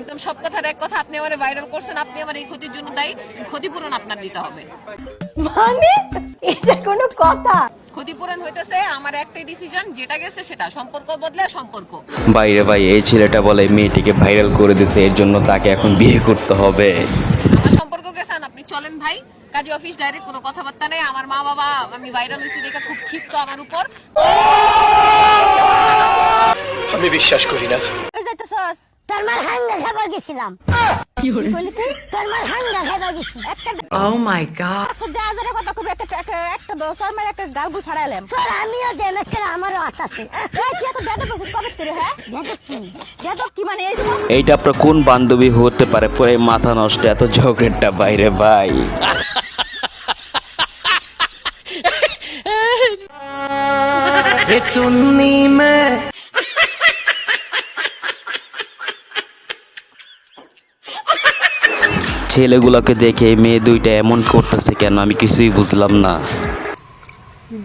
একদম সব কথার এক কথা আপনি আমার ভাইরাল করছেন আপনি আমার এই ক্ষতির জন্য দায়ী ক্ষতিপূরণ আপনার দিতে হবে। মানে? এটা কোনো কথা? ক্ষতিপূরণ হইতেছে আমার একটাই ডিসিশন যেটা গেছে সেটা সম্পর্ক বদলে সম্পর্ক। বাইরে ভাই এই ছেলেটা বলে মেয়েটিকে ভাইরাল করে দিছে এর জন্য তাকে এখন বিয়ে করতে হবে। আমার সম্পর্ক গেছেন আপনি চলেন ভাই কাজী অফিস ডাইরেক্ট কোনো কথাবার্তা নেই আমার মা বাবা আমি ভাইরাল হয়েছি দেখে খুব ক্ষিপ্ত আমার উপর। আমি বিশ্বাস করি না ওই যাইতেছস তোর মার হাঙ্গা খাবার গেছিলাম। কি বলি তুই? তোর মার হাঙ্গা খাবার গেছি একটা Oh my god. আচ্ছা যা যারে কথা কবি একটা একটা একটা মার একটা গাল ছাড়াইলাম স্যার আমিও দেন একটা আমারও হাত আছে। এই কি এত বেদব বসে কবে করে হ্যাঁ? বেদব কি? বেদব কি মানে এই এইটা আপনার কোন বান্ধবী হতে পারে? পুরো মাথা নষ্ট এত ঝগড়েরটা বাইরে ভাই। ছেলেগুলোকে দেখে মেয়ে দুইটা এমন করতেছে কেন আমি কিছুই বুঝলাম না।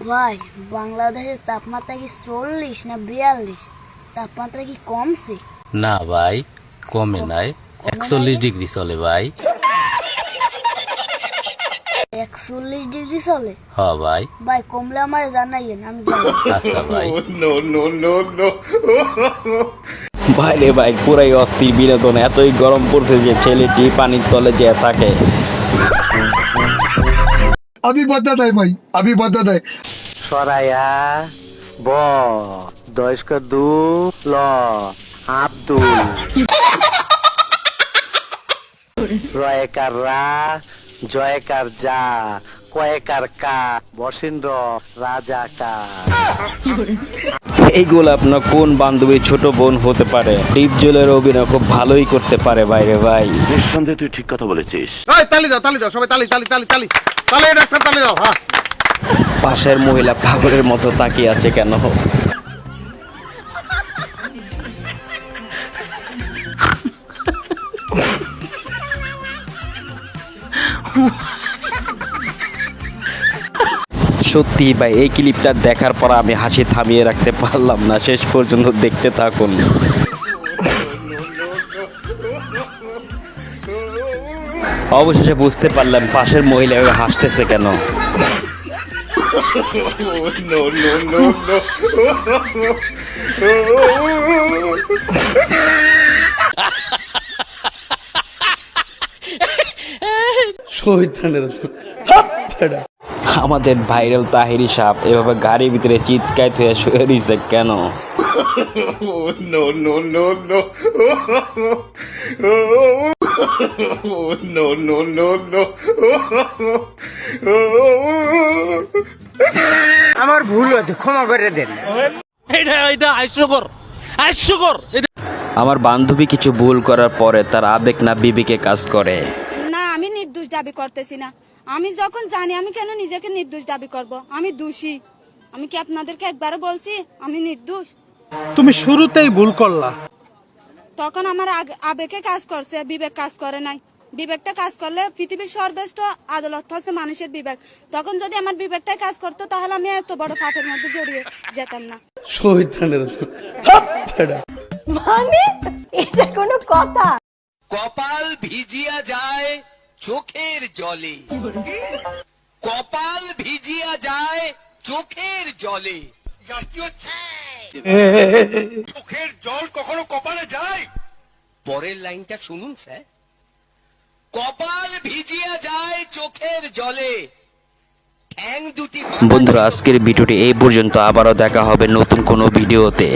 ভাই বাংলাদেশের তাপমাত্রা কি চল্লিশ না বিয়াল্লিশ? তাপমাত্রা কি কমছে? না ভাই কমে নাই। একচল্লিশ ডিগ্রি চলে ভাই। একচল্লিশ ডিগ্রি চলে? হ ভাই। ভাই কমলে আমার জানাইয়েন আমি আচ্ছা ভাই। ভাই রে ভাই পুরাই অস্থির বিনোদন এতই গরম পড়ছে যে ছেলেটি পানির তলে যে থাকে। আমি বাধা দেয় ভাই আমি বাধা দেয় সরাইয়া ব দয়স্ক দু ল আব্দুল রয়কার রা জয়কার যা কয়েকার কা বসিন্দ্র রাজা কা। এইগুলো আপনার কোন বান্ধবী ছোট বোন হতে পারে? দীপজলের অভিনয় খুব ভালোই করতে পারে বাইরে ভাই। নিঃসন্দেহে তুই ঠিক কথা বলেছিস। তালি দাও তালি দাও সবাই তালি তালি তালি তালি। তালি ডাক্তার তালি দাও হ্যাঁ। পাশের মহিলা পাগলের মতো তাকিয়ে আছে কেন? What? সত্যি ভাই, এই ক্লিপটা দেখার পর আমি হাসি থামিয়ে রাখতে পারলাম না। শেষ পর্যন্ত দেখতে থাকুন। অবশেষে বুঝতে পারলাম পাশের মহিলা হাসতেছে কেন। আমাদের ভাইরাল তাহিরি সাপ এভাবে গাড়ির ভিতরে চিৎকার হয়ে শুয়ে দিছে কেন? আমার ভুল হয়েছে ক্ষমা করে দেন। আমার বান্ধবী কিছু ভুল করার পরে তার আবেগ না বিবেকে কাজ করে। না আমি নির্দোষ দাবি করতেছি না। আমি যখন জানি আমি কেন নিজেকে নির্দোষ দাবি করব? আমি দোষী। আমি কি আপনাদেরকে একবারও বলছি আমি নির্দোষ? তুমি শুরুতেই ভুল করলা। তখন আমার আগ- আবেগে কাজ করছে বিবেক কাজ করে নাই। বিবেকটা কাজ করলে পৃথিবীর সর্বশ্রেষ্ঠ আদালত হচ্ছে মানুষের বিবেক। তখন যদি আমার বিবেকটাই কাজ করতো তাহলে আমি এত বড় পাপের মধ্যে জড়িয়ে যেতাম না। মানে? এটা কোনো কথা। কপাল ভিজিয়া যায়। চোখের জলে। কপাল ভিজিয়া যায় চোখের জলে। চোখের জল কখনো কপালে যায়? পরের লাইনটা শুনুন স্যার। কপাল ভিজিয়া যায় চোখের জলে। বন্ধুরা আজকের ভিডিওটি এই পর্যন্ত। আবারও দেখা হবে নতুন কোনো ভিডিওতে।